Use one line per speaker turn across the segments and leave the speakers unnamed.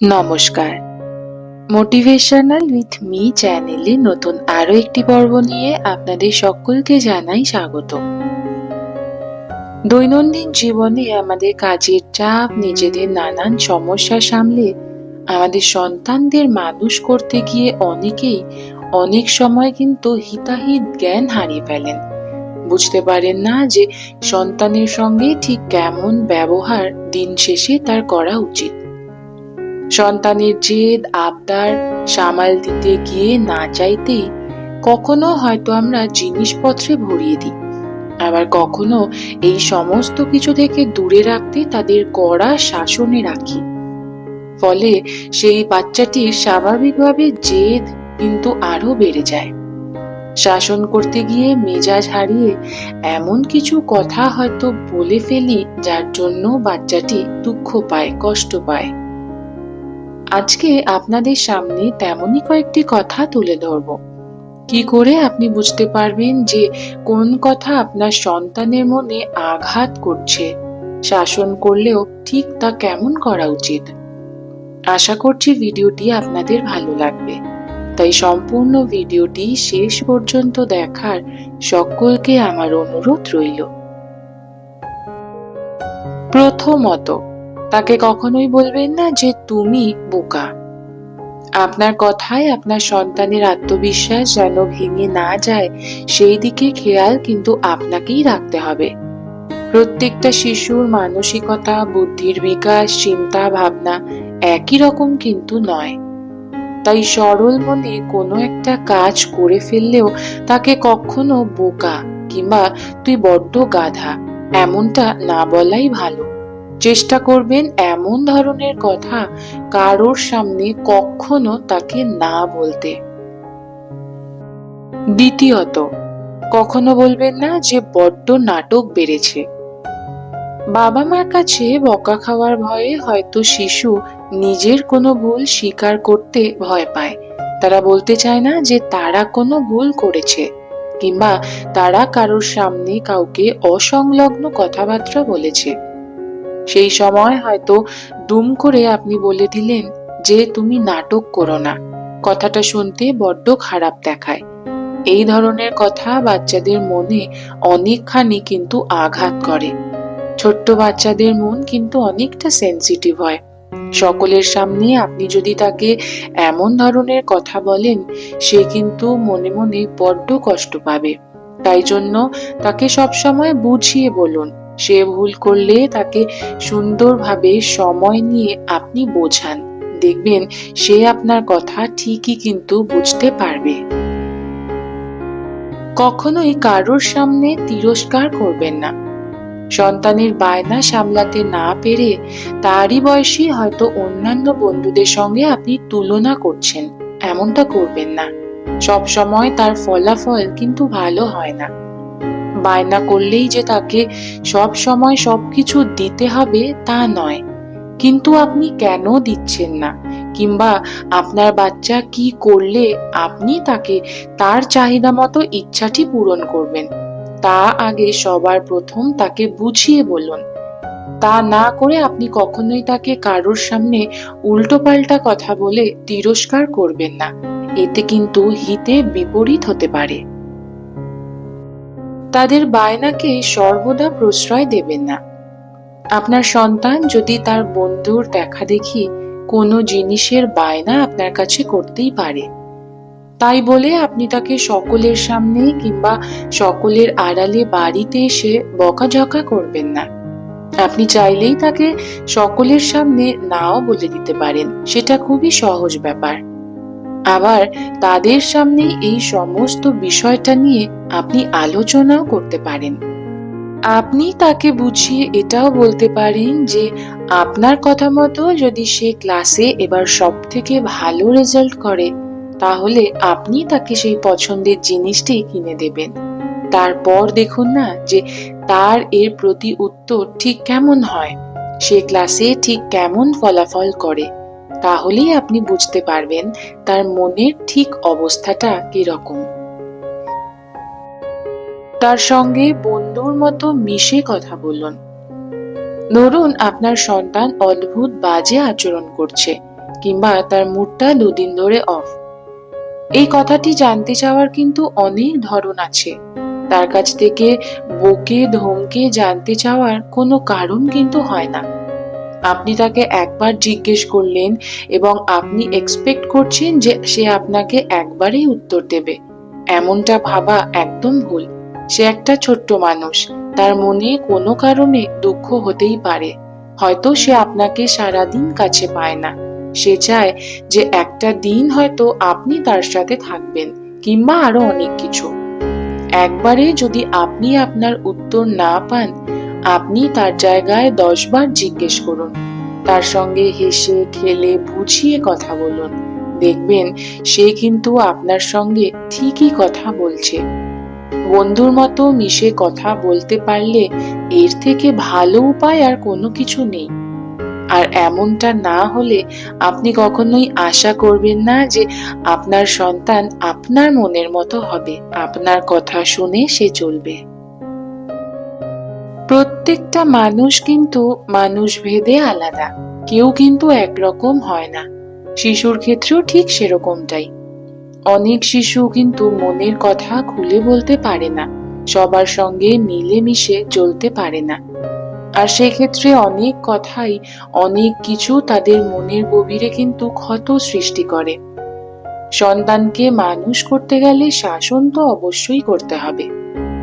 নমস্কার। Motivational with me চ্যানেলে নতুন আরও একটি পর্ব নিয়ে আপনাদের সকলকে জানাই স্বাগত দৈনন্দিন জীবনে আমাদের কাজের চাপ, নিজেদের নানান সমস্যা সামলে আমাদের সন্তানদের মানুষ করতে গিয়ে অনেকেই অনেক সময় কিন্তু হিতাহিত জ্ঞান হারিয়ে ফেলেন। বুঝতে পারেন না যে সন্তানের সঙ্গে ঠিক কেমন ব্যবহার দিন শেষে তার করা উচিত। সন্তানের জেদ, আবদার সামাল দিতে গিয়ে না চাইতেই কখনো হয়তো আমরা জিনিসপত্রে ভরিয়ে দিই। আবার কখনো এই সমস্ত কিছু থেকে দূরে রাখতে তাদের কড়া শাসনে রাখি। ফলে সেই বাচ্চাটির স্বাভাবিকভাবে জেদ কিন্তু আরও বেড়ে যায়। শাসন করতে গিয়ে মেজাজ হারিয়ে এমন কিছু কথা হয়তো বলে ফেলি যার জন্য বাচ্চাটি দুঃখ পায়, কষ্ট পায়। আজকে আপনাদের সামনে তেমনই কয়েকটি কথা তুলে ধরব। কি করে আপনি বুঝতে পারবেন যে কোন কথা আপনার সন্তানের মনে আঘাত করছে? শাসন করলেও ঠিক তা কেমন করা উচিত? আশা করছি ভিডিওটি আপনাদের ভালো লাগবে। তাই সম্পূর্ণ ভিডিওটি শেষ পর্যন্ত দেখার সকলকে আমার অনুরোধ রইল। প্রথমত তাকে কখনোই বলবেন না যে তুমি বোকা। আপনার কথায় আপনার সন্তানের আত্মবিশ্বাস যেন ভেঙে না যায়, সেই দিকে খেয়াল কিন্তু আপনাকেই রাখতে হবে। প্রত্যেকটা শিশুর মানসিকতা, বুদ্ধির বিকাশ, চিন্তা, ভাবনা একই রকম কিন্তু নয়। তাই সরল মনে কোনো একটা কাজ করে ফেললেও তাকে কখনো বোকা কিংবা তুই বড্ড গাধা, এমনটা না বলাই ভালো। চেষ্টা করবেন এমন ধরনের কথা কারোর সামনে কখনো তাকে না বলতে। দ্বিতীয়ত, কখনো বলবেন না যে বড্ড নাটক বেড়েছে। বাবা মার কাছে বকা খাওয়ার ভয়ে হয়তো শিশু নিজের কোনো ভুল স্বীকার করতে ভয় পায়। তারা বলতে চায় না যে তারা কোনো ভুল করেছে কিংবা তারা কারোর সামনে কাউকে অসংলগ্ন কথাবার্তা বলেছে। সেই সময় হয়তো দুম করে আপনি বলে দিলেন যে তুমি নাটক করো না। কথাটা শুনতে বড্ড খারাপ দেখায়। এই ধরনের কথা বাচ্চাদের মনে অনেকখানি কিন্তু আঘাত করে। ছোট্ট বাচ্চাদের মন কিন্তু অনেকটা সেন্সিটিভ হয়। সকলের সামনে আপনি যদি তাকে এমন ধরনের কথা বলেন, সে কিন্তু মনে মনে বড্ড কষ্ট পাবে। তাই জন্য তাকে সবসময় বুঝিয়ে বলুন। সে ভুল করলে তাকে সুন্দরভাবে সময় নিয়ে আপনি বোঝান। দেখবেন সে আপনার কথা ঠিকই কিন্তু বুঝতে পারবে। কখনোই কারোর সামনে তিরস্কার করবেন না। সন্তানের বায়না সামলাতে না পেরে তারই বয়সী হয়তো অন্যান্য বন্ধুদের সঙ্গে আপনি তুলনা করছেন, এমনটা করবেন না। সব সময় তার ফলাফল কিন্তু ভালো হয় না। বায়না করলেই যে তাকে সব সময় সবকিছু দিতে হবে তা নয়। কিন্তু আপনি কেন দিচ্ছেন না? কিংবা আপনার বাচ্চা কি করলে আপনি তাকে তার চাহিদা মতো ইচ্ছাটি পূরণ করবেন? তা আগে সবার প্রথম তাকে বুঝিয়ে বলুন। তা না করে আপনি কখনোই তাকে কারোর সামনে উল্টোপাল্টা কথা বলে তিরস্কার করবেন না। এতে কিন্তু হিতে বিপরীত হতে পারে। তাদের বায়নাকে সর্বদা প্রশ্রয় দেবেন না। আপনার সন্তান যদি তার বন্ধুর দেখা দেখি কোনো জিনিসের বায়না আপনার কাছে করতেই পারে। তাই বলে আপনি তাকে সকলের সামনে কিংবা সকলের আড়ালে বাড়িতে এসে বকাঝকা করবেন না। আপনি চাইলেই তাকে সকলের সামনে নাও বলে দিতে পারেন। সেটা খুবই সহজ ব্যাপার। আবার তাদের সামনে এই সমস্ত বিষয়টা নিয়ে আপনি আলোচনাও করতে পারেন। আপনি তাকে বুঝিয়ে এটাও বলতে পারেন যে আপনার কথা মতো যদি সে ক্লাসে এবার সব থেকে ভালো রেজাল্ট করে, তাহলে আপনি তাকে সেই পছন্দের জিনিসটি কিনে দেবেন। তারপর দেখুন না যে তার এর প্রতি উত্তর ঠিক কেমন হয়, সে ক্লাসে ঠিক কেমন ফলাফল করে। তাহলেই আপনি বুঝতে পারবেন তার মনের ঠিক অবস্থাটা কীরকম। তার সঙ্গে বন্ধুর মতো মিশে কথা বলুন। ধরুন আপনার সন্তান অদ্ভুত বাজে আচরণ করছে কিংবা তার মুডটা দুদিন ধরে অফ এই কথাটি জানতে চাওয়ার কিন্তু অনেক ধরন আছে। তার কাছ থেকে বকে ধমকে জানতে চাওয়ার কোনো কারণ কিন্তু হয় না। আপনি তাকে একবার জিজ্ঞেস করলেন এবং আপনি এক্সপেক্ট করছেন যে সে আপনাকে একবারেই উত্তর দেবে। এমনটা ভাবা একদম ভুল। সে একটা ছোট্ট মানুষ। তার মনে কোনো কারণে দুঃখ হতেই পারে। হয়তো সে আপনাকে সারাদিন কাছে পায় না। সে চায় যে একটা দিন হয়তো আপনি তার সাথে থাকবেন কিংবা আরও অনেক কিছু। একবারে যদি আপনি আপনার উত্তর না পান আপনি তার জায়গায় দশবার জিজ্ঞেস করুন। তার সঙ্গে হেসে খেলে বুঝিয়ে কথা বলুন। দেখবেন সে কিন্তু আপনার সঙ্গে ঠিকই কথা বলছে। বন্ধুর মতো মিশে কথা বলতে পারলে এর থেকে ভালো উপায় আর কোনো কিছু নেই। আর এমনটা না হলে আপনি কখনোই আশা করবেন না যে আপনার সন্তান আপনার মনের মতো হবে। আপনার কথা শুনে সে চলবে। প্রত্যেকটা মানুষ কিন্তু মানুষ ভেদে আলাদা। কেউ কিন্তু একরকম হয় না। শিশুর ক্ষেত্রেও ঠিক সেরকমটাই। অনেক শিশু কিন্তু মনের কথা খুলে বলতে পারে না। সবার সঙ্গে মিলেমিশে চলতে পারে না। আর সেক্ষেত্রে অনেক কথাই, অনেক কিছু তাদের মনের গভীরে কিন্তু ক্ষত সৃষ্টি করে। সন্তানকে মানুষ করতে গেলে শাসন তো অবশ্যই করতে হবে।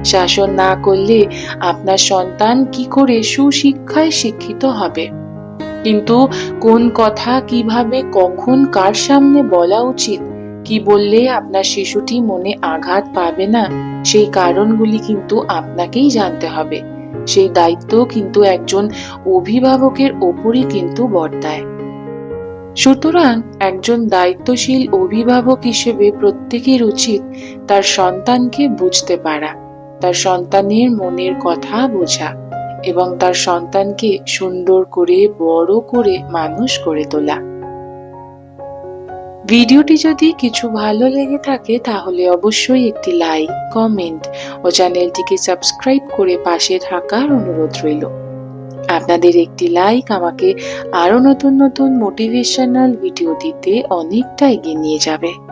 শাসন না করলে আপনার সন্তান কি করে সুশিক্ষায় শিক্ষিত হবে? কিন্তু কোন কথা কীভাবে, কখন কার সামনে বলা উচিত? কি বললে আপনার শিশুটি মনে আঘাত পাবে না? সেই কারণগুলি কিন্তু আপনাকেই জানতে হবে। সেই দায়িত্ব কিন্তু একজন অভিভাবকের ওপরই কিন্তু বর্তায়। সুতরাং একজন দায়িত্বশীল অভিভাবক হিসেবে প্রত্যেকের উচিত তার সন্তানকে বুঝতে পারা। তার সন্তানের মনের কথা বোঝা এবং তার সন্তানকে সুন্দর করে, বড় করে মানুষ করে তোলা। ভিডিওটি যদি কিছু ভালো লেগে থাকে, তাহলে অবশ্যই একটি লাইক, কমেন্ট ও চ্যানেলটিকে সাবস্ক্রাইব করে পাশে থাকার অনুরোধ রইল। আপনাদের একটি লাইক আমাকে আরও নতুন নতুন মোটিভেশনাল ভিডিও দিতে অনেকটা এগিয়ে নিয়ে যাবে।